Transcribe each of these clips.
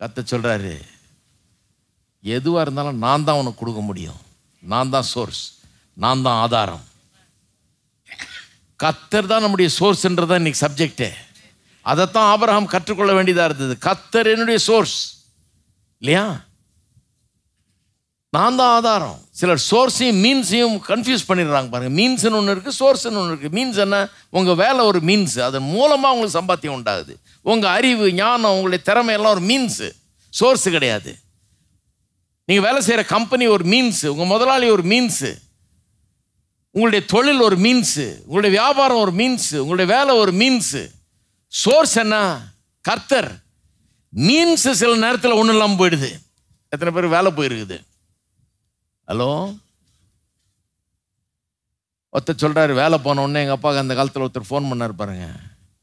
கத்த சொல்கிறாரு எதுவாக இருந்தாலும் நான் தான் உனக்கு கொடுக்க முடியும். நான் தான் சோர்ஸ் நான் தான் ஆதாரம். கத்தர் தான் நம்முடைய சோர்ஸ்ன்றது தான் இன்றைக்கி சப்ஜெக்டே அதைத்தான் ஆபரகம் கற்றுக்கொள்ள வேண்டியதாக இருந்தது. கத்தர் என்னுடைய சோர்ஸ் இல்லையா? நான் தான் ஆதாரம். சிலர் சோர்ஸையும் மீன்ஸையும் கன்ஃபியூஸ் பண்ணிடுறாங்க பாருங்கள் மீன்ஸ்னு ஒன்று இருக்குது சோர்ஸ்னு ஒன்று இருக்குது மீன்ஸ் என்ன? உங்கள் வேலை ஒரு மீன்ஸ் அதன் மூலமாக உங்களுக்கு சம்பாத்தியம் உண்டாகுது. உங்கள் அறிவு ஞானம் உங்களுடைய திறமை எல்லாம் ஒரு மீன்ஸு சோர்ஸ் கிடையாது. நீங்கள் வேலை செய்கிற கம்பெனி ஒரு மீன்ஸு உங்கள் முதலாளி ஒரு மீன்ஸு உங்களுடைய தொழில் ஒரு மீன்ஸு உங்களுடைய வியாபாரம் ஒரு மீன்ஸு உங்களுடைய வேலை ஒரு மீன்ஸு சோர்ஸ் என்ன? கர்த்தர். மீன்ஸு சில நேரத்தில் ஒன்றும் இல்லாமல் போயிடுது. எத்தனை பேர் வேலை போயிருக்குது? ஹலோ? ஒருத்தர் சொல்கிறாரு வேலை போன உடனே எங்கள் அப்பாவுக்கு அந்த காலத்தில் ஒருத்தர் ஃபோன் பண்ணார் பாருங்க.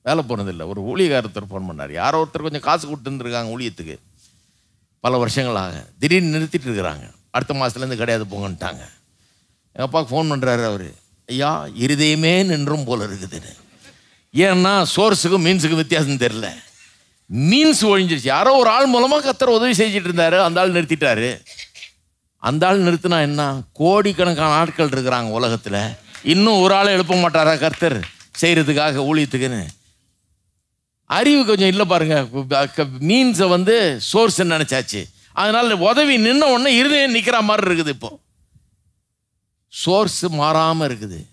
வேலை போனதில்லை. ஒரு ஊழியக்காரத்தர் ஃபோன் பண்ணார். யாரோ ஒருத்தர் கொஞ்சம் காசு கொடுத்துருந்துருக்காங்க ஊழியத்துக்கு. பல வருஷங்களாக. திடீர்னு நிறுத்திட்டு இருக்கிறாங்க. அடுத்த மாதத்துலேருந்து கிடையாது போங்கன்ட்டாங்க. எங்கள் அப்பாவுக்கு ஃபோன் பண்ணுறாரு அவர். ஐயா இருதயமே நின்றும் போல இருக்குதுன்னு ஏன்னா சோர்ஸுக்கும் மீன்ஸுக்கும் வித்தியாசம் தெரில மீன்ஸ் ஒழிஞ்சிருச்சு. யாரோ ஒரு ஆள் மூலமாக கத்தர் உதவி செஞ்சுட்டு இருந்தார். அந்த ஆள் நிறுத்திட்டாரு. அந்த ஆள் நிறுத்தினா என்ன? கோடிக்கணக்கான ஆட்கள் இருக்கிறாங்க உலகத்தில். இன்னும் ஒரு ஆளை எழுப்ப மாட்டாரா கர்த்தர்? செய்கிறதுக்காக ஊழியத்துக்குன்னு. அறிவு கொஞ்சம் இல்லை பாருங்க. மீன்ஸை வந்து சோர்ஸ் நினச்சாச்சு. அதனால் உதவி நின்ன உடனே இருதயம் நிற்கிற மாதிரி இருக்குது இப்போ. சோர்ஸ் மாறாமல் இருக்குது.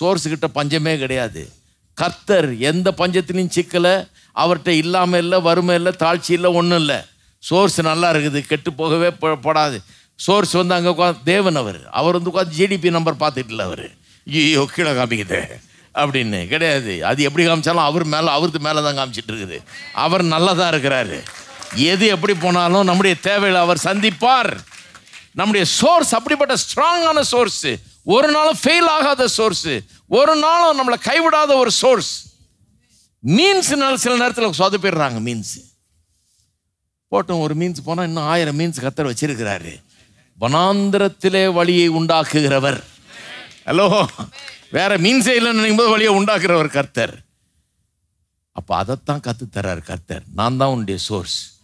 சோர்ஸுக்கிட்ட பஞ்சமே கிடையாது. கர்த்தர் எந்த பஞ்சத்திலையும் சிக்கலை. அவர்கிட்ட இல்லாமல் இல்லை வறுமை இல்லை தாழ்ச்சி இல்லை ஒன்றும் இல்லை. சோர்ஸ் நல்லா இருக்குது. கெட்டு போகவே ப- படாது. சோர்ஸ் வந்து அங்கே உட்காந்து தேவன் அவர். அவர் வந்து உட்காந்து ஜிடிபி நம்பர் பார்த்துட்டு இல்லை அவர். ஐயோ கீழே காமிக்குது. அப்படின்னு. கிடையாது. அது எப்படி காமிச்சாலும் அவர் மேலே அவருக்கு மேலே தான் காமிச்சிட்டு இருக்குது. அவர் நல்லா தான் இருக்கிறாரு. எது எப்படி போனாலும் நம்முடைய தேவையில் அவர் சந்திப்பார். நம்முடைய சோர்ஸ் அப்படிப்பட்ட ஸ்ட்ராங்கான சோர்ஸ் ஒரு நாளும் ஃபெயில் ஆகாத சோர்ஸ் ஒரு நாளும் நம்மளை கைவிடாத ஒரு சோர்ஸ் மீன்ஸ்னால சில நேரத்தில் சொதப்பிடுறாங்க மீன்ஸ் போட்டோம் ஒரு மீன்ஸ் போனால் இன்னும் ஆயிரம் மீன்ஸ் கத்தர் வச்சிருக்கிறாரு. வனாந்திரத்திலே வழியை உண்டாக்குகிறவர். ஹலோ. வேற மீன்ஸே இல்லைன்னு நினைக்கும் போது வழியை உண்டாக்குறவர் கர்த்தர். அப்போ அதைத்தான் கற்றுத்தர்றார் கர்த்தர். நான் தான் உன்னுடைய சோர்ஸ்